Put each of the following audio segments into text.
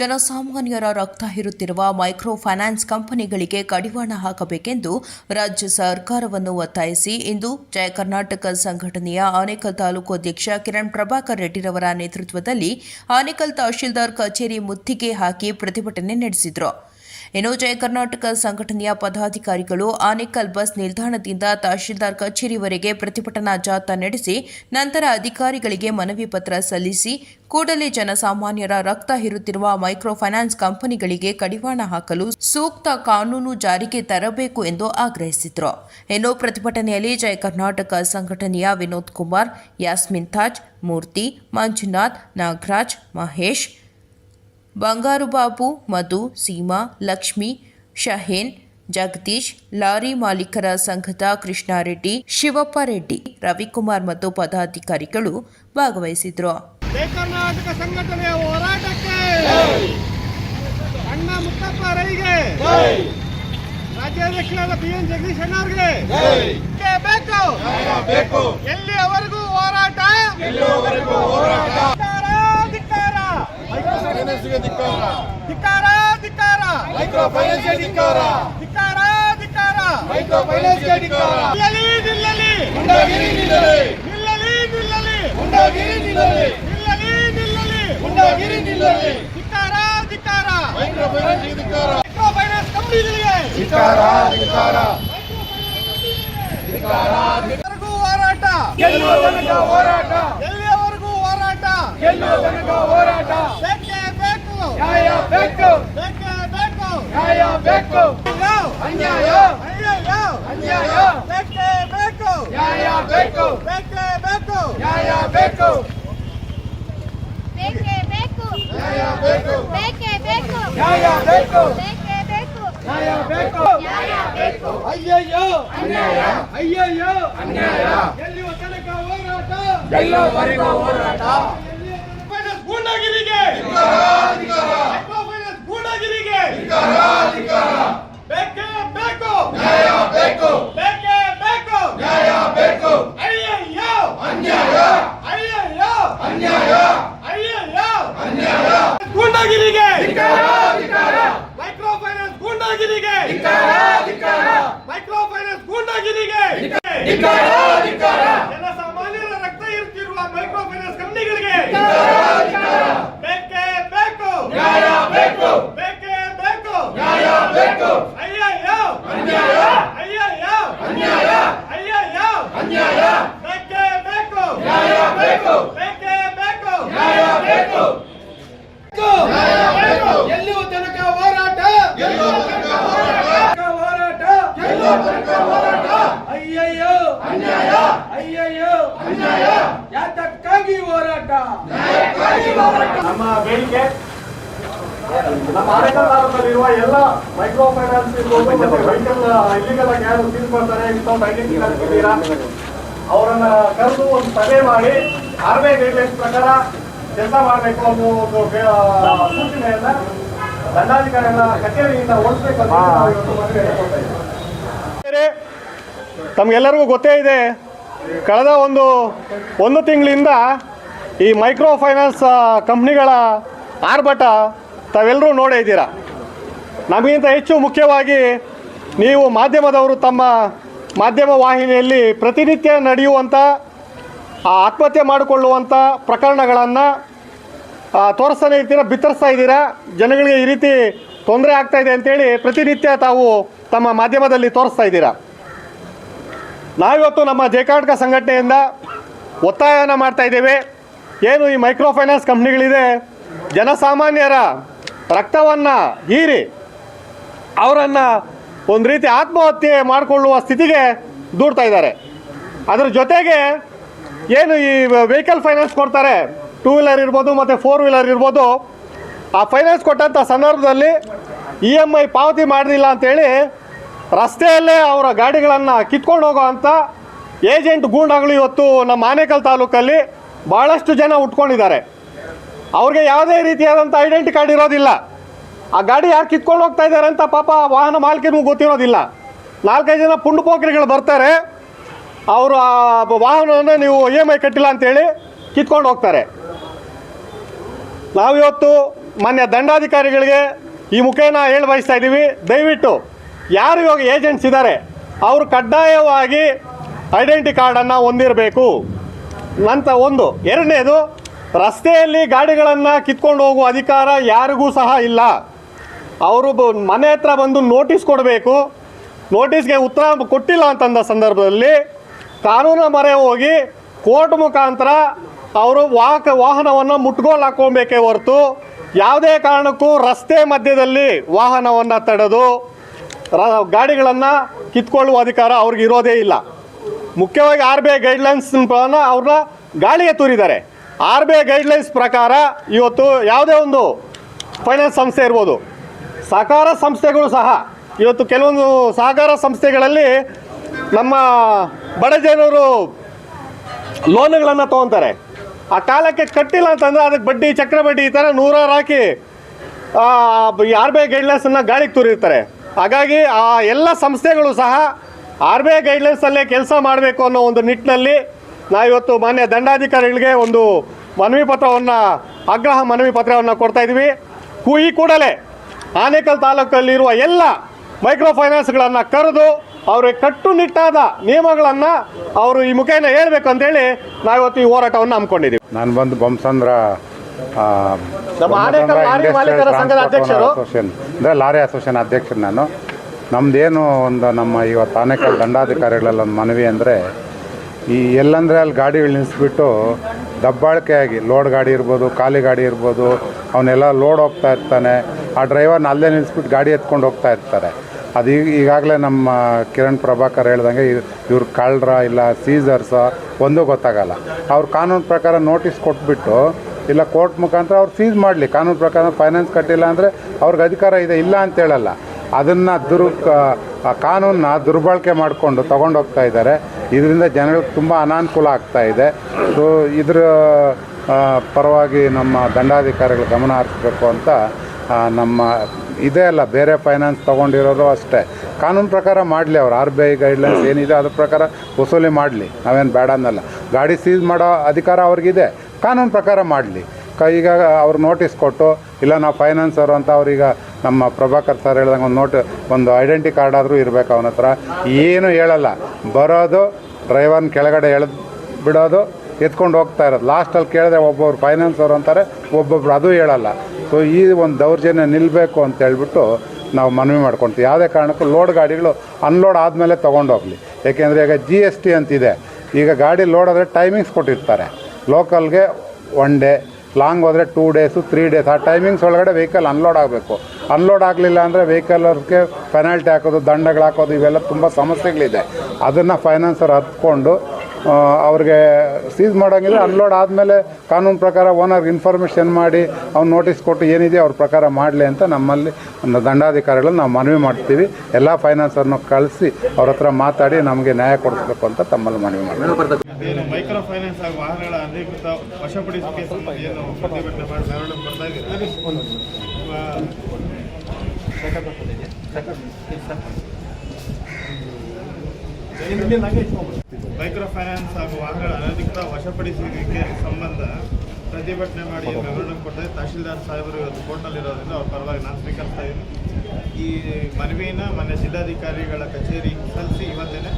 ಜನಸಾಮಾನ್ಯರ ರಕ್ತ ಹೀರುತ್ತಿರುವ micro finance ಕಂಪನಿಗಳಿಗೆ ಕಡಿವಾಣ ಹಾಕಬೇಕೆಂದು ರಾಜ್ಯ ಸರ್ಕಾರವನ್ನು ಒತ್ತಾಯಿಸಿ ಇಂದು ಜಯ ಕರ್ನಾಟಕ ಸಂಘಟನೆಯ ಆನೇಕಲ್ ತಾಲೂಕು ಅಧ್ಯಕ್ಷ ಕಿರಣ್ ಪ್ರಭಾಕರ್ ರೆಡ್ಡಿರವರ ನೇತೃತ್ವದಲ್ಲಿ ಆನೇಕಲ್ ತಹಶೀಲ್ದಾರ್ ಕಚೇರಿ ಮುತ್ತಿಗೆ ಹಾಕಿ ಪ್ರತಿಭಟನೆ ನಡೆಸಿದರು. ಇನ್ನು ಜಯ ಕರ್ನಾಟಕ ಸಂಘಟನೆಯ ಪದಾಧಿಕಾರಿಗಳು ಆನೇಕಲ್ ಬಸ್ ನಿಲ್ದಾಣದಿಂದ ತಹಶೀಲ್ದಾರ್ ಕಚೇರಿವರೆಗೆ ಪ್ರತಿಭಟನಾ ಜಾಥಾ ನಡೆಸಿ, ನಂತರ ಅಧಿಕಾರಿಗಳಿಗೆ ಮನವಿ ಪತ್ರ ಸಲ್ಲಿಸಿ, ಕೂಡಲೇ ಜನಸಾಮಾನ್ಯರ ರಕ್ತ ಹೀರುತ್ತಿರುವ ಮೈಕ್ರೋ ಫೈನಾನ್ಸ್ ಕಂಪನಿಗಳಿಗೆ ಕಡಿವಾಣ ಹಾಕಲು ಸೂಕ್ತ ಕಾನೂನು ಜಾರಿಗೆ ತರಬೇಕು ಎಂದು ಆಗ್ರಹಿಸಿದರು. ಇನ್ನು ಪ್ರತಿಭಟನೆಯಲ್ಲಿ ಜಯ ಕರ್ನಾಟಕ ಸಂಘಟನೆಯ ವಿನೋದ್ ಕುಮಾರ್, ಯಾಸ್ಮಿನ್ ತಾಜ್, ಮೂರ್ತಿ, ಮಂಜುನಾಥ್, ನಾಗರಾಜ್, ಮಹೇಶ್ ಬಂಗಾರು ಬಾಬು ಮಧು ಸೀಮಾ ಲಕ್ಷ್ಮಿ ಶಹೇನ್ ಜಗದೀಶ್ ಲಾರಿ ಮಾಲೀಕರ ಸಂಘದ ಕೃಷ್ಣಾರೆಡ್ಡಿ ಶಿವಪ್ಪ ರೆಡ್ಡಿ ರವಿಕುಮಾರ್ ಮತ್ತು ಪದಾಧಿಕಾರಿಗಳು ಭಾಗವಹಿಸಿದ್ರು. ಕರ್ನಾಟಕ ಸಂಘಟನೆಯ ಹೋರಾಟಕ್ಕೆ ಅಣ್ಣ ಮುತ್ತಪ್ಪ ರೈಗೆ ರಾಜ್ಯಾಧ್ಯಕ್ಷರಾದ ಪಿ ಎನ್ ಜಗದೀಶ್ ಅಣ್ಣವ್ರಿಗೆ ಬೇಕು ಎಲ್ಲಿಯವರೆಗೂ ಹೋರಾಟ? ಧಿಕ್ಕಾರ. ಧಿಕ್ಕಾರ. ಧಿಕ್ಕಾರ ಧಿಕ್ಕಾರ. ಮೈಕ್ರೋ ಫೈನಾನ್ಸ್ ಧಿಕ್ಕಾರ. ಧಿಕ್ಕಾರ ಧಿಕ್ಕಾರ. ಮೈಕ್ರೋ ಫೈನಾನ್ಸ್ ಧಿಕ್ಕಾರ. ನಿಲ್ಲಲಿ ನಿಲ್ಲಲಿ. ನಿಲ್ಲಲಿ. ನಿಲ್ಲಲಿ ನಿಲ್ಲಲಿ. ಗುಂಡಾಗಿರಿ ನಿಲ್ಲಲಿ. ನಿಲ್ಲಲಿ ನಿಲ್ಲಲಿ. ಗುಂಡಾಗಿರಿ ನಿಲ್ಲಲಿ. ಧಿಕ್ಕಾರ ಧಿಕ್ಕಾರ. ಮೈಕ್ರೋ ಫೈನಾನ್ಸ್ ಧಿಕ್ಕಾರ. ಮೈಕ್ರೋ ಫೈನಾನ್ಸ್ ಕಂಪನಿಗಳಿಗೆ. ಧಿಕ್ಕಾರ ಧಿಕ್ಕಾರ. ಎಲ್ಲಿವರೆಗೂ ಹೋರಾಟ? ಗೆಲ್ಲುವ ತನಕ ಹೋರಾಟ? ಎಲ್ಲಿಯವರೆಗೂ ಹೋರಾಟ? ಗೆಲ್ಲುವ ತನಕ ಹೋರಾಟ ನ್ಯಾಯ ಬೇಕು. ಬೇಕೇ ಬೇಕು ನ್ಯಾಯ ಬೇಕು. ಅನ್ಯಾಯ. ಅಯ್ಯಯ್ಯೋ, ಅನ್ಯಾಯ. ಬೇಕೇ ಬೇಕು ನ್ಯಾಯ ಬೇಕು. ಬೇಕೇ ಬೇಕು ನ್ಯಾಯ ಬೇಕು. ಬೇಕೇ ಬೇಕು. ನ್ಯಾಯ ಬೇಕು. ಬೇಕೇ ಬೇಕು. ನ್ಯಾಯ ಬೇಕು. ಬೇಕೇ ಬೇಕು. ನ್ಯಾಯ ಬೇಕು. ನ್ಯಾಯ ಬೇಕು. ಅಯ್ಯಯ್ಯೋ. ಅನ್ಯಾಯ. ಅಯ್ಯಯ್ಯೋ. ಅನ್ಯಾಯ. ಎಲ್ಲಿವ ತನಕ ಹೋರಾಟ? ಎಲ್ಲವರೆಗೂ ಹೋರಾಟ. ಗೂಂಡಾಗಿರಿಗೆ ಮೈಕ್ರೋ ಫೈನಾನ್ಸ್ ಗೂಂಡಾಗಿರಿಗೆ ಬೇಕೇ ಬೇಕು ನ್ಯಾಯ ಬೇಕು ಬೇಕೇ ಬೇಕು ನ್ಯಾಯ ಬೇಕು ಅಯ್ಯಯ್ಯೋ ಅನ್ಯಾಯ ಅಯ್ಯಯ್ಯೋ ಅನ್ಯಾಯ ಅಯ್ಯಯ್ಯೋ ಅನ್ಯಾಯ ಗೂಂಡಾಗಿರಿಗೆ ಧಿಕ್ಕಾರ ಧಿಕ್ಕಾರ ಮೈಕ್ರೋ ಫೈನಾನ್ಸ್ ಗೂಂಡಾಗಿರಿಗೆ ಧಿಕ್ಕಾರ ಧಿಕ್ಕಾರ ಮೈಕ್ರೋ ಫೈನಾನ್ಸ್ ಗೂಂಡಾಗಿರಿಗೆ ಧಿಕ್ಕಾರ ಧಿಕ್ಕಾರ ಜನಸಾಮಾನ್ಯರ ರಕ್ತ ಇರುತ್ತಿರುವ ಮೈಕ್ರೋ ಫೈನಾನ್ಸ್ ಕಂಪನಿಗಳಿಗೆ ಬೇಕೇ ಬೇಕು ನ್ಯಾಯ ಬೇಕು ಬೇಕೇ ಬೇಕು ನ್ಯಾಯ ಬೇಕು ಅಯ್ಯಯ್ಯೋ ಅನ್ಯಾಯ ಅಯ್ಯಯ್ಯೋ ಅನ್ಯಾಯ ಅಯ್ಯಯ್ಯೋ ಅನ್ಯಾಯ ಬೇಕೇ ಬೇಕು ನ್ಯಾಯ ಬೇಕು ಬೇಕೇ ಬೇಕು ನ್ಯಾಯ ಬೇಕು ನ್ಯಾಯ ಬೇಕು ಎಲ್ಲಿಯೂ ತನಕ ಹೋರಾಟ ಗೆಲ್ಲುವ ತನಕ ಹೋರಾಟ ಹೋರಾಟ ಗೆಲ್ಲುವ ತನಕ ಹೋರಾಟ ಅಯ್ಯಯ್ಯೋ ಅನ್ಯಾಯ ಅಯ್ಯಯ್ಯೋ ಅನ್ಯಾಯ ಯಾತಕ್ಕಾಗಿ ಹೋರಾಟ ನ್ಯಾಯಕ್ಕಾಗಿ ಹೋರಾಟ ನಮ್ಮ ಬೇಡಿಕೆ, ನಮ್ಮ ಆನೇಕಲ್ ತಾಲೂಕಲ್ಲಿರುವ ಎಲ್ಲ ಮೈಕ್ರೋ ಫೈನಾನ್ಸ್ ಇರ್ಬೋದು ಮತ್ತೆ ವೆಹಿಕಲ್ ಇಲ್ಲಿಗೆಲ್ಲ ಯಾರು ಸೀಲ್ ಮಾಡ್ತಾರೆ ವಿತೌಟ್ ಐಡೆಂಟಿ ಕಾರ್ಡ್ ಇದ್ದೀರಾ ಅವರನ್ನ ಕರೆದು ಒಂದು ಸಭೆ ಮಾಡಿ, ಆರ್ಮೆ ಗೈಡ್ಲೈನ್ಸ್ ಪ್ರಕಾರ ಕೆಲಸ ಮಾಡಬೇಕು ಅನ್ನೋ ಒಂದು ಬೇ- ಸೂಚನೆಯನ್ನ ದಂಡಾಧಿಕಾರಿಗಳ ಕಚೇರಿಯಿಂದ ಓಡಿಸಬೇಕು ಅಂತ ತಮಗೆಲ್ಲರಿಗೂ ಗೊತ್ತೇ ಇದೆ, ಕಳೆದ ಒಂದು ಒಂದು ತಿಂಗಳಿಂದ ಈ ಮೈಕ್ರೋ ಫೈನಾನ್ಸ್ ಕಂಪ್ನಿಗಳ ಆರ್ಭಟ ತಾವೆಲ್ಲರೂ ನೋಡೇ ಇದ್ದೀರಾ? ನಮಗಿಂತ ಹೆಚ್ಚು ಮುಖ್ಯವಾಗಿ ನೀವು ಮಾಧ್ಯಮದವರು ತಮ್ಮ ಮಾಧ್ಯಮ ವಾಹಿನಿಯಲ್ಲಿ ಪ್ರತಿನಿತ್ಯ ನಡೆಯುವಂಥ ಆತ್ಮಹತ್ಯೆ ಮಾಡಿಕೊಳ್ಳುವಂಥ ಪ್ರಕರಣಗಳನ್ನು ತೋರಿಸ್ತಾನೆ ಇರ್ತೀರ, ಬಿತ್ತರಿಸ್ತಾ ಇದ್ದೀರಾ? ಜನಗಳಿಗೆ ಈ ರೀತಿ ತೊಂದರೆ ಆಗ್ತಾ ಇದೆ ಅಂತೇಳಿ ಪ್ರತಿನಿತ್ಯ ತಾವು ತಮ್ಮ ಮಾಧ್ಯಮದಲ್ಲಿ ತೋರಿಸ್ತಾ ಇದ್ದೀರಾ? ನಾವಿವತ್ತು ನಮ್ಮ ಜಯಕರ್ನಾಟಕ ಸಂಘಟನೆಯಿಂದ ಒತ್ತಾಯನ ಮಾಡ್ತಾ ಇದ್ದೇವೆ. ಏನು ಈ ಮೈಕ್ರೋ ಫೈನಾನ್ಸ್ ಕಂಪ್ನಿಗಳಿದೆ? ಜನಸಾಮಾನ್ಯರ ರಕ್ತವನ್ನು ಹೀರಿ ಅವರನ್ನು ಒಂದು ರೀತಿ ಆತ್ಮಹತ್ಯೆ ಮಾಡಿಕೊಳ್ಳುವ ಸ್ಥಿತಿಗೆ ದೂಡ್ತಾ ಇದ್ದಾರೆ. ಅದರ ಜೊತೆಗೆ ಏನು ಈ ವೆಹಿಕಲ್ ಫೈನಾನ್ಸ್ ಕೊಡ್ತಾರೆ? ಟೂ ವೀಲರ್ ಇರ್ಬೋದು ಮತ್ತು ಫೋರ್ ವೀಲರ್ ಇರ್ಬೋದು. ಆ ಫೈನಾನ್ಸ್ ಕೊಟ್ಟಂಥ ಸಂದರ್ಭದಲ್ಲಿ ಇ ಎಂ ಐ ಪಾವತಿ ಮಾಡಲಿಲ್ಲ ಅಂತೇಳಿ ರಸ್ತೆಯಲ್ಲೇ ಅವರ ಗಾಡಿಗಳನ್ನು ಕಿತ್ಕೊಂಡು ಹೋಗೋ ಅಂಥ ಏಜೆಂಟ್ ಗೂಂಡಾಗಳು ಇವತ್ತು ನಮ್ಮ ಆನೇಕಲ್ ತಾಲೂಕಲ್ಲಿ ಭಾಳಷ್ಟು ಜನ ಉಟ್ಕೊಂಡಿದ್ದಾರೆ. ಅವ್ರಿಗೆ ಯಾವುದೇ ರೀತಿಯಾದಂಥ ಐಡೆಂಟಿ ಕಾರ್ಡ್ ಇರೋದಿಲ್ಲ. ಆ ಗಾಡಿ ಯಾರು ಕಿತ್ಕೊಂಡು ಹೋಗ್ತಾ ಇದ್ದಾರೆ ಅಂತ ಪಾಪ ವಾಹನ ಮಾಲೀಕನಿಗೂ ಗೊತ್ತಿರೋದಿಲ್ಲ. ನಾಲ್ಕೈದು ಜನ ಪುಂಡು ಪೋಕರಿಗಳು ಬರ್ತಾರೆ. ಅವರು ಆ ವಾಹನವನ್ನು ನೀವು ಇ ಎಂ ಐ ಕಟ್ಟಿಲ್ಲ ಅಂತೇಳಿ ಕಿತ್ಕೊಂಡು ಹೋಗ್ತಾರೆ. ನಾವಿವತ್ತು ಮಾನ್ಯ ದಂಡಾಧಿಕಾರಿಗಳಿಗೆ ಈ ಮುಖೇನ ಹೇಳಿ ಬಯಸ್ತಾ ಇದ್ದೀವಿ. ದಯವಿಟ್ಟು ಯಾರು ಇವಾಗ ಏಜೆಂಟ್ಸ್ ಇದ್ದಾರೆ, ಅವರು ಕಡ್ಡಾಯವಾಗಿ ಐಡೆಂಟಿ ಕಾರ್ಡನ್ನು ಹೊಂದಿರಬೇಕು. ನಂತ ಒಂದು. ಎರಡನೇದು, ರಸ್ತೆಯಲ್ಲಿ ಗಾಡಿಗಳನ್ನು ಕಿತ್ಕೊಂಡು ಹೋಗುವ ಅಧಿಕಾರ ಯಾರಿಗೂ ಸಹ ಇಲ್ಲ. ಅವರು ಮನೆ ಹತ್ರ ಬಂದು ನೋಟಿಸ್ ಕೊಡಬೇಕು. ನೋಟಿಸ್ಗೆ ಉತ್ತರ ಕೊಟ್ಟಿಲ್ಲ ಅಂತಂದ ಸಂದರ್ಭದಲ್ಲಿ ಕಾನೂನು ಮೊರೆ ಹೋಗಿ ಕೋರ್ಟ್ ಮುಖಾಂತರ ಅವರು ವಾಹಕ, ವಾಹನವನ್ನು ಮುಟ್ಗೋಲು ಹಾಕ್ಕೊಬೇಕೇ ಹೊರತು ಯಾವುದೇ ಕಾರಣಕ್ಕೂ ರಸ್ತೆ ಮಧ್ಯದಲ್ಲಿ ವಾಹನವನ್ನು ತಡೆದು ರ, ಗಾಡಿಗಳನ್ನು ಕಿತ್ಕೊಳ್ಳುವ ಅಧಿಕಾರ ಅವ್ರಿಗೆ ಇರೋದೇ ಇಲ್ಲ. ಮುಖ್ಯವಾಗಿ ಆರ್ ಬಿ ಐ ಗೈಡ್ಲೈನ್ಸ್ ಅವ್ರನ್ನ ಗಾಳಿಗೆ ತೂರಿದ್ದಾರೆ. ಆರ್ ಬಿ ಐ ಗೈಡ್ಲೈನ್ಸ್ ಪ್ರಕಾರ ಇವತ್ತು ಯಾವುದೇ ಒಂದು ಫೈನಾನ್ಸ್ ಸಂಸ್ಥೆ ಇರ್ಬೋದು. ಸಹಕಾರ ಸಂಸ್ಥೆಗಳು ಸಹ ಇವತ್ತು ಕೆಲವೊಂದು ಸಹಕಾರ ಸಂಸ್ಥೆಗಳಲ್ಲಿ ನಮ್ಮ ಬಡ ಜನರು ಲೋನ್ಗಳನ್ನು ತೊಗೊತಾರೆ. ಆ ಕಾಲಕ್ಕೆ ಕಟ್ಟಿಲ್ಲ ಅಂತಂದರೆ ಅದಕ್ಕೆ ಬಡ್ಡಿ, ಚಕ್ರ ಬಡ್ಡಿ ಈ ಥರ ನೂರಾರು ಹಾಕಿ ಆರ್ ಬಿ ಐ ಗೈಡ್ಲೈನ್ಸನ್ನು ಗಾಳಿಗೆ ತೂರಿರ್ತಾರೆ. ಹಾಗಾಗಿ ಆ ಎಲ್ಲ ಸಂಸ್ಥೆಗಳು ಸಹ ಆರ್ ಬಿ ಐ ಗೈಡ್ಲೈನ್ಸಲ್ಲೇ ಕೆಲಸ ಮಾಡಬೇಕು ಅನ್ನೋ ಒಂದು ನಿಟ್ಟಿನಲ್ಲಿ ನಾವಿವತ್ತು ಮಾನ್ಯ ದಂಡಾಧಿಕಾರಿಗಳಿಗೆ ಒಂದು ಮನವಿ ಪತ್ರವನ್ನು ಆಗ್ರಹ ಮನವಿ ಪತ್ರವನ್ನು ಕೊಡ್ತಾ ಇದ್ದೀವಿ. ಈ ಕೂಡಲೇ ಆನೇಕಲ್ ತಾಲೂಕಲ್ಲಿರುವ ಎಲ್ಲ ಮೈಕ್ರೋ ಫೈನಾನ್ಸ್ಗಳನ್ನು ಕರೆದು ಅವ್ರಿಗೆ ಕಟ್ಟುನಿಟ್ಟಾದ ನಿಯಮಗಳನ್ನು ಅವರು ಈ ಮುಖೇನ ಹೇಳ್ಬೇಕು ಅಂತೇಳಿ ನಾವಿವತ್ತು ಈ ಹೋರಾಟವನ್ನು ಹಮ್ಮಿಕೊಂಡಿದ್ದೀವಿ. ನಾನು ಬಂದು ಬೊಮ್ಮಸಂದ್ರ ನಮ್ಮ ಆನೇಕಲ್ ಲಾರಿ ಮಾಲೀಕರ ಸಂಘದ ಅಧ್ಯಕ್ಷರು. ಅಂದರೆ ಲಾರಿ ಅಸೋಸಿಯೇಷನ್ ಅಧ್ಯಕ್ಷರು ನಾನು. ನಮ್ಮದೇನು ಒಂದು ನಮ್ಮ ಇವತ್ತು ಆನೇಕಲ್ ದಂಡಾಧಿಕಾರಿಗಳಲ್ಲಿ ಒಂದು ಮನವಿ ಅಂದರೆ, ಈ ಎಲ್ಲಂದರೆ ಅಲ್ಲಿ ಗಾಡಿಗಳು ನಿಲ್ಲಿಸ್ಬಿಟ್ಟು ದಬ್ಬಾಳಿಕೆಯಾಗಿ ಲೋಡ್ ಗಾಡಿ ಇರ್ಬೋದು, ಖಾಲಿ ಗಾಡಿ ಇರ್ಬೋದು, ಅವನ್ನೆಲ್ಲ ಲೋಡ್ ಹೋಗ್ತಾ ಇರ್ತಾನೆ, ಆ ಡ್ರೈವರ್ನ ಅಲ್ಲೇ ನಿಲ್ಲಿಸ್ಬಿಟ್ಟು ಗಾಡಿ ಎತ್ಕೊಂಡು ಹೋಗ್ತಾ ಇರ್ತಾರೆ. ಅದು ಈಗ ಈಗಾಗಲೇ ನಮ್ಮ ಕಿರಣ್ ಪ್ರಭಾಕರ್ ಹೇಳ್ದಂಗೆ ಇವ್ರ ಕಳ್ಳರ ಇಲ್ಲ ಸೀಸರ್ಸ ಒಂದೂ ಗೊತ್ತಾಗಲ್ಲ. ಅವ್ರು ಕಾನೂನು ಪ್ರಕಾರ ನೋಟಿಸ್ ಕೊಟ್ಬಿಟ್ಟು, ಇಲ್ಲ ಕೋರ್ಟ್ ಮುಖಾಂತರ ಅವ್ರು ಸೀಸ್ ಮಾಡಲಿ. ಕಾನೂನು ಪ್ರಕಾರ ಫೈನಾನ್ಸ್ ಕಟ್ಟಿಲ್ಲ ಅಂದರೆ ಅವ್ರಿಗೆ ಅಧಿಕಾರ ಇದೆ, ಇಲ್ಲ ಅಂತ ಹೇಳಲ್ಲ. ಅದನ್ನು ದುರ್ ಕಾನೂನ ಕಾನೂನನ್ನ ದುರ್ಬಳಕೆ ಮಾಡಿಕೊಂಡು ತೊಗೊಂಡೋಗ್ತಾ ಇದ್ದಾರೆ. ಇದರಿಂದ ಜನಗಳಿಗೆ ತುಂಬ ಅನಾನುಕೂಲ ಆಗ್ತಾ ಇದೆ. ಸೊ ಇದ್ರ ಪರವಾಗಿ ನಮ್ಮ ದಂಡಾಧಿಕಾರಿಗಳು ಗಮನ ಹರಿಸ್ಬೇಕು ಅಂತ ನಮ್ಮ, ಇದೇ ಅಲ್ಲ, ಬೇರೆ ಫೈನಾನ್ಸ್ ತೊಗೊಂಡಿರೋರು ಅಷ್ಟೇ. ಕಾನೂನು ಪ್ರಕಾರ ಮಾಡಲಿ ಅವ್ರು, ಆರ್ ಬಿ ಐ ಗೈಡ್ಲೈನ್ಸ್ ಏನಿದೆ ಅದ್ರ ಪ್ರಕಾರ ವಸೂಲಿ ಮಾಡಲಿ. ನಾವೇನು ಬೇಡ ಅನ್ನಲ್ಲ. ಗಾಡಿ ಸೀಸ್ ಮಾಡೋ ಅಧಿಕಾರ ಅವ್ರಿಗಿದೆ. ಕಾನೂನು ಪ್ರಕಾರ ಮಾಡಲಿ. ಈಗ ಅವ್ರು ನೋಟಿಸ್ ಕೊಟ್ಟು, ಇಲ್ಲ ನಾವು ಫೈನಾನ್ಸ್ ಅವರು ಅಂತ ಅವ್ರೀಗ ನಮ್ಮ ಪ್ರಭಾಕರ್ ಸರ್ ಹೇಳ್ದಂಗೆ ಒಂದು ನೋಟ್ ಒಂದು ಐಡೆಂಟಿ ಕಾರ್ಡ್ ಆದರೂ ಇರಬೇಕು ಅವನ ಹತ್ರ. ಏನು ಹೇಳಲ್ಲ. ಬರೋದು ಡ್ರೈವರ್ನ ಕೆಳಗಡೆ ಎಳೆದು ಬಿಡೋದು, ಎತ್ಕೊಂಡು ಹೋಗ್ತಾ ಇರೋದು. ಲಾಸ್ಟಲ್ಲಿ ಕೇಳಿದ್ರೆ ಒಬ್ಬೊಬ್ರು ಫೈನಾನ್ಸ್ ಅವರು ಅಂತಾರೆ, ಒಬ್ಬೊಬ್ರು ಅದು ಹೇಳಲ್ಲ. ಸೊ ಈ ಒಂದು ದೌರ್ಜನ್ಯ ನಿಲ್ಲಬೇಕು ಅಂತ ಹೇಳ್ಬಿಟ್ಟು ನಾವು ಮನವಿ ಮಾಡ್ಕೊಳ್ತೀವಿ ಯಾವುದೇ ಕಾರಣಕ್ಕೂ ಲೋಡ್ ಗಾಡಿಗಳು ಅನ್ಲೋಡ್ ಆದಮೇಲೆ ತೊಗೊಂಡೋಗ್ಲಿ. ಏಕೆಂದರೆ ಈಗ ಜಿ ಎಸ್ ಟಿ ಅಂತಿದೆ. ಈಗ ಗಾಡಿ ಲೋಡ್ ಆದರೆ ಟೈಮಿಂಗ್ಸ್ ಕೊಟ್ಟಿರ್ತಾರೆ. ಲೋಕಲ್ಗೆ ಒನ್ ಡೇ ಲಾಂಗ್ ಹೋದರೆ ಟೂ ಡೇಸು, ತ್ರೀ ಡೇಸ್, ಆ ಟೈಮಿಂಗ್ಸ್ ಒಳಗಡೆ ವೆಹಿಕಲ್ ಅನ್ಲೋಡ್ ಆಗಬೇಕು. ಅನ್ಲೋಡ್ ಆಗಲಿಲ್ಲ ಅಂದರೆ ವೆಹಿಕಲ್ ಅವ್ರಿಗೆ ಪೆನಾಲ್ಟಿ ಹಾಕೋದು, ದಂಡಗಳು ಹಾಕೋದು, ಇವೆಲ್ಲ ತುಂಬ ಸಮಸ್ಯೆಗಳಿದೆ. ಅದನ್ನು ಫೈನಾನ್ಸರ್ ಹತ್ಕೊಂಡು ಅವ್ರಿಗೆ ಸೀಸ್ ಮಾಡೋಂಗಿದ್ರೆ ಅನ್ಲೋಡ್ ಆದಮೇಲೆ ಕಾನೂನು ಪ್ರಕಾರ ಓನರ್ಗೆ ಇನ್ಫಾರ್ಮೇಷನ್ ಮಾಡಿ, ಅವ್ನು ನೋಟಿಸ್ ಕೊಟ್ಟು ಏನಿದೆ ಅವ್ರ ಪ್ರಕಾರ ಮಾಡಲಿ ಅಂತ ನಮ್ಮಲ್ಲಿ ಒಂದು ದಂಡಾಧಿಕಾರಿಗಳು ನಾವು ಮನವಿ ಮಾಡ್ತೀವಿ. ಎಲ್ಲ ಫೈನಾನ್ಸರ್ನ ಕಳಿಸಿ ಅವ್ರ ಹತ್ರ ಮಾತಾಡಿ ನಮಗೆ ನ್ಯಾಯ ಕೊಡಿಸ್ಬೇಕು ಅಂತ ತಮ್ಮಲ್ಲಿ ಮನವಿ ಮಾಡ್ತೀವಿ. ಏನು ಮೈಕ್ರೋ ಫೈನಾನ್ಸ್ ಹಾಗೂ ವಾಹನಗಳ ಅಧಿಕೃತ ವಶಪಡಿಸಿಕೆ ಸಂಬಂಧ ಏನು ಪ್ರತಿಭಟನೆ ಮಾಡಿ ಮೆರವಣಿಗೆ ಬರ್ತಾ ಇದೆ. ಮೈಕ್ರೋ ಫೈನಾನ್ಸ್ ಹಾಗೂ ವಾಹನಗಳ ಅನಧಿಕೃತ ವಶಪಡಿಸುವಿಕೆ ಸಂಬಂಧ ಪ್ರತಿಭಟನೆ ಮಾಡಿ ಮೆರವಣಿಗೆ ಕೊಟ್ಟರೆ ತಹಶೀಲ್ದಾರ್ ಸಾಹೇಬರು ಇವತ್ತು ಕೋರ್ಟ್ನಲ್ಲಿರೋದ್ರಿಂದ ಅವ್ರ ಪರವಾಗಿ ನಾನು ಸ್ವೀಕರಿಸ್ತಾ ಇದ್ದೀನಿ. ಈ ಮನವಿನ ಮನೆ ಜಿಲ್ಲಾಧಿಕಾರಿಗಳ ಕಚೇರಿ ಸಲ್ಲಿಸಿ ಇವತ್ತೇನೆ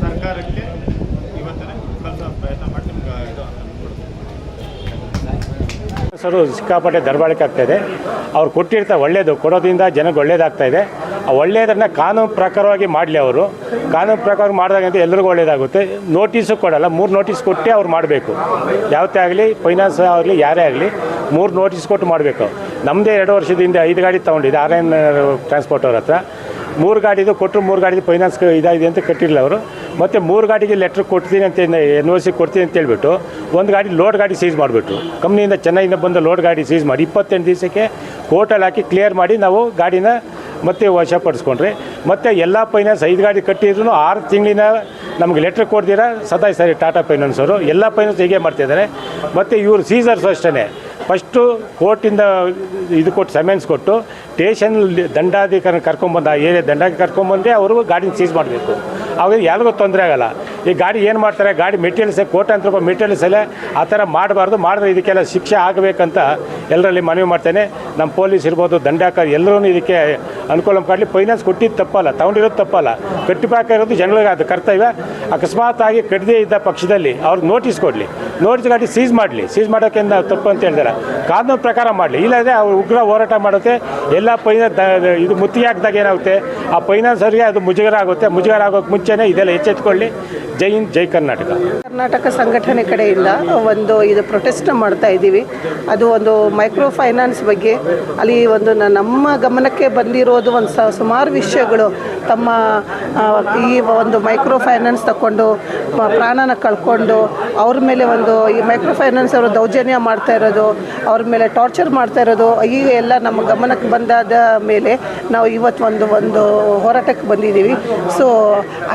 ಸರ್ಕಾರಕ್ಕೆ ಇವತ್ತೇನೆ ಕಳಿಸೋ ಪ್ರಯತ್ನ ಮಾಡಿ ನಿಮ್ಗೆ ಇದು ಕೊಡ್ತೀನಿ ಸರು ಸಿಕ್ಕಾಪಟ್ಟೆ ದರ್ಬಾಳಿಕೆ ಆಗ್ತಾ ಇದೆ. ಅವ್ರು ಕೊಟ್ಟಿರ್ತಾರೆ ಒಳ್ಳೇದು, ಕೊಡೋದ್ರಿಂದ ಜನಕ್ಕೆ ಒಳ್ಳೇದಾಗ್ತಾ ಇದೆ. ಆ ಒಳ್ಳೆಯದನ್ನು ಕಾನೂನು ಪ್ರಕಾರವಾಗಿ ಮಾಡಲಿ ಅವರು. ಕಾನೂನು ಪ್ರಕಾರ ಮಾಡಿದಾಗಂತ ಎಲ್ರಿಗೂ ಒಳ್ಳೇದಾಗುತ್ತೆ. ನೋಟಿಸು ಕೊಡಲ್ಲ, ಮೂರು ನೋಟಿಸ್ ಕೊಟ್ಟೆ ಅವ್ರು ಮಾಡಬೇಕು. ಯಾವತ್ತೇ ಆಗಲಿ, ಫೈನಾನ್ಸ್ ಆಗಲಿ, ಯಾರೇ ಆಗಲಿ, ಮೂರು ನೋಟಿಸ್ ಕೊಟ್ಟು ಮಾಡಬೇಕು. ನಮ್ಮದೇ ಎರಡು ವರ್ಷದಿಂದ ಐದು ಗಾಡಿ ತೊಗೊಂಡಿದ್ದೆ ಆರ್ ಎನ್ ಟ್ರಾನ್ಸ್ಪೋರ್ಟ್ ಅವ್ರ ಹತ್ರ. ಮೂರು ಗಾಡಿದು ಕೊಟ್ಟರು ಮೂರು ಗಾಡಿದು ಫೈನಾನ್ಸ್ ಇದಾಗಿದೆ ಅಂತ ಕಟ್ಟಿರಲಿಲ್ಲ ಅವರು. ಮತ್ತು ಮೂರು ಗಾಡಿಗೆ ಲೆಟ್ರ್ ಕೊಡ್ತೀನಿ ಅಂತ ಎನ್ ಓ ಸಿ ಕೊಡ್ತೀನಿ ಅಂತ ಹೇಳ್ಬಿಟ್ಟು ಒಂದು ಗಾಡಿ ಲೋಡ್ ಗಾಡಿ ಸೀಸ್ ಮಾಡಿಬಿಟ್ರು. ಕಂಪ್ನಿಯಿಂದ ಚೆನ್ನೈಯಿಂದ ಬಂದ ಲೋಡ್ ಗಾಡಿ ಸೀಸ್ ಮಾಡಿ ಇಪ್ಪತ್ತೆಂಟು ದಿವಸಕ್ಕೆ ಕೋರ್ಟಲ್ಲಿ ಹಾಕಿ ಕ್ಲಿಯರ್ ಮಾಡಿ ನಾವು ಗಾಡಿನ ಮತ್ತೆ ವಶಪಡಿಸ್ಕೊಂಡ್ರಿ. ಮತ್ತು ಎಲ್ಲ ಫೈನಾನ್ಸ್ ಐದು ಗಾಡಿ ಕಟ್ಟಿದ್ರು ಆರು ತಿಂಗಳಿನ ನಮಗೆ ಲೆಟ್ರ್ ಕೊಡ್ತೀರಾ ಸದಾ ಸರಿ, ಟಾಟಾ ಫೈನಾನ್ಸ್ ಅವರು ಎಲ್ಲ ಫೈನಾನ್ಸ್ ಹೀಗೆ ಮಾಡ್ತಿದ್ದಾರೆ. ಮತ್ತು ಇವರು ಸೀಸರ್ಸು ಅಷ್ಟೇ ಫಸ್ಟು ಕೋರ್ಟಿಂದ ಇದು ಕೊಟ್ಟು, ಸಮೆನ್ಸ್ ಕೊಟ್ಟು, ಸ್ಟೇಷನ್ ದಂಡಾಧಿಕಾರಿ ಕರ್ಕೊಂಬಂದು, ಆ ಏರಿಯಾ ದಂಡಾಧಿಕಾರಿ ಕರ್ಕೊಂಬಂದ್ರೆ ಅವರು ಗಾಡಿನ ಸೀಸ್ ಮಾಡಬೇಕು. ಅವಾಗ ಯಾರಿಗೂ ತೊಂದರೆ ಆಗಲ್ಲ. ಈ ಗಾಡಿ ಏನು ಮಾಡ್ತಾರೆ? ಗಾಡಿ ಮೆಟೀರಿಯಲ್ಸ್ ಕೋಟ್ಯಾಂತರ ರೂಪಾಯಿ ಮೆಟೀರಿಯಲ್ಸಲ್ಲೇ ಆ ಥರ ಮಾಡಬಾರ್ದು, ಮಾಡಿದ್ರೆ ಇದಕ್ಕೆಲ್ಲ ಶಿಕ್ಷೆ ಆಗಬೇಕಂತ ಎಲ್ಲರಲ್ಲಿ ಮನವಿ ಮಾಡ್ತೇನೆ. ನಮ್ಮ ಪೊಲೀಸ್ ಇರ್ಬೋದು, ದಂಡಾಕಾರ ಎಲ್ಲರೂ ಇದಕ್ಕೆ ಅನುಕೂಲ ಮಾಡಲಿ. ಫೈನಾನ್ಸ್ ಕೊಟ್ಟಿದ್ದು ತಪ್ಪಲ್ಲ, ತಗೊಂಡಿರೋದು ತಪ್ಪಲ್ಲ. ಕಟ್ಟಬೇಕಾಗಿರೋದು ಜನಗಳಿಗೆ ಅದು ಕರ್ತವ್ಯ. ಅಕಸ್ಮಾತ್ ಆಗಿ ಕಟ್ಟದೇ ಇದ್ದ ಪಕ್ಷದಲ್ಲಿ ಅವ್ರಿಗೆ ನೋಟಿಸ್ ಕೊಡಲಿ. ನೋಟಿಸ್ ಗಾಡಿ ಸೀಸ್ ಮಾಡಲಿ. ಸೀಸ್ ಮಾಡೋಕ್ಕೆ ತಪ್ಪು ಅಂತ ಹೇಳಿದಾರೆ. ಕಾನೂನು ಪ್ರಕಾರ ಮಾಡಲಿ. ಇಲ್ಲದೆ ಅವ್ರು ಉಗ್ರ ಹೋರಾಟ ಮಾಡುತ್ತೆ. ಎಲ್ಲ ಫೈನಾನ್ಸ್ ಇದು ಮುತ್ತಿಗೆ ಹಾಕಿದಾಗ ಏನಾಗುತ್ತೆ? ಆ ಫೈನಾನ್ಸ್ ಅವರಿಗೆ ಅದು ಮುಜುಗರ ಆಗುತ್ತೆ. ಮುಜುಗರ ಆಗೋಕ್ಕೆ ಮುಂಚೆನೇ ಇದೆಲ್ಲ ಎಚ್ಚೆತ್ಕೊಳ್ಳಿ. ಜೈ ಹಿಂದ್, ಜೈ ಕರ್ನಾಟಕ. ಕರ್ನಾಟಕ ಸಂಘಟನೆ ಕಡೆಯಿಂದ ಒಂದು ಇದು ಪ್ರೊಟೆಸ್ಟ್ ಮಾಡ್ತಾ ಇದ್ದೀವಿ. ಅದು ಒಂದು ಮೈಕ್ರೋ ಫೈನಾನ್ಸ್ ಬಗ್ಗೆ. ಅಲ್ಲಿ ಒಂದು ನಮ್ಮ ಗಮನಕ್ಕೆ ಬಂದಿರೋದು ಒಂದು ಸುಮಾರು ವಿಷಯಗಳು. ತಮ್ಮ ಈ ಒಂದು ಮೈಕ್ರೋ ಫೈನಾನ್ಸ್ ತಗೊಂಡು ಪ್ರಾಣನ ಕಳ್ಕೊಂಡು ಅವ್ರ ಮೇಲೆ ಒಂದು ಈ ಮೈಕ್ರೋ ಫೈನಾನ್ಸ್ ಅವರು ದೌರ್ಜನ್ಯ ಮಾಡ್ತಾ ಇರೋದು, ಅವ್ರ ಮೇಲೆ ಟಾರ್ಚರ್ ಮಾಡ್ತಾ ಇರೋದು ಈಗ ಎಲ್ಲ ನಮ್ಮ ಗಮನಕ್ಕೆ ಬಂದಾದ ಮೇಲೆ ನಾವು ಇವತ್ತು ಒಂದು ಒಂದು ಹೋರಾಟಕ್ಕೆ ಬಂದಿದ್ದೀವಿ. ಸೊ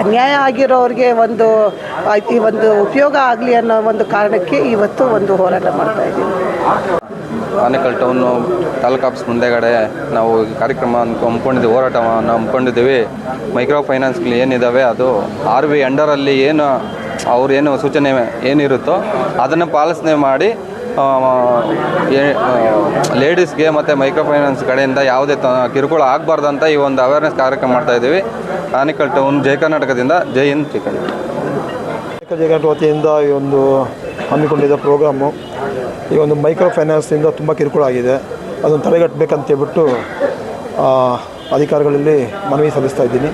ಅನ್ಯಾಯ ಆಗಿರೋರಿಗೆ ಒಂದು, ಈ ಒಂದು ಉಪಯೋಗ ಆಗಲಿ ಅನ್ನೋ ಒಂದು ಕಾರಣಕ್ಕೆ ಇವತ್ತು ಒಂದು ಹೋರಾಟ ಮಾಡ್ತಾ ಇದ್ದೀವಿ. ಆನೇಕಲ್ ಟೌನು ತಾಲೂಕು ಆಫೀಸ್ ಮುಂದೆಗಡೆ ನಾವು ಕಾರ್ಯಕ್ರಮ ಹಮ್ಮಿಕೊಂಡಿದ್ದೀವಿ ಹೋರಾಟವನ್ನು ಹಮ್ಮಿಕೊಂಡಿದ್ದೀವಿ. ಮೈಕ್ರೋ ಫೈನಾನ್ಸ್ಗಳು ಏನಿದ್ದಾವೆ ಅದು ಆರ್ ಬಿ ಅಂಡರಲ್ಲಿ ಏನು ಅವ್ರೇನು ಸೂಚನೆ ಏನಿರುತ್ತೋ ಅದನ್ನು ಪಾಲನೆ ಮಾಡಿ ಲೇಡೀಸ್ಗೆ ಮತ್ತು ಮೈಕ್ರೋ ಫೈನಾನ್ಸ್ ಕಡೆಯಿಂದ ಯಾವುದೇ ತ, ಕಿರುಕುಳ ಅಂತ ಈ ಒಂದು ಅವೇರ್ನೆಸ್ ಕಾರ್ಯಕ್ರಮ ಮಾಡ್ತಾ ಇದ್ದೀವಿ. ಆನೇಕಲ್ ಟೌನ್ ಜಯ ಕರ್ನಾಟಕದಿಂದ, ಜೈ ಹಿಂದ್, ಜೈ ಕರ್ನಾಟಕ. ವತಿಯಿಂದ ಈ ಒಂದು ಹಮ್ಮಿಕೊಂಡಿದ್ದ ಪ್ರೋಗ್ರಾಮು ಈ ಒಂದು ಮೈಕ್ರೋ ಫೈನಾನ್ಸ್ನಿಂದ ತುಂಬ ಕಿರುಕುಳ ಆಗಿದೆ. ಅದನ್ನು ತಡೆಗಟ್ಟಬೇಕಂತ ಹೇಳ್ಬಿಟ್ಟು ಆ, ಅಧಿಕಾರಿಗಳಲ್ಲಿ ಮನವಿ ಸಲ್ಲಿಸ್ತಾ ಇದ್ದೀನಿ.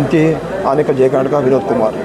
ಇಂತಿ ಆನೇಕ ಜಯ ಕರ್ನಾಟಕ ವಿನೋದ್ ಕುಮಾರ್.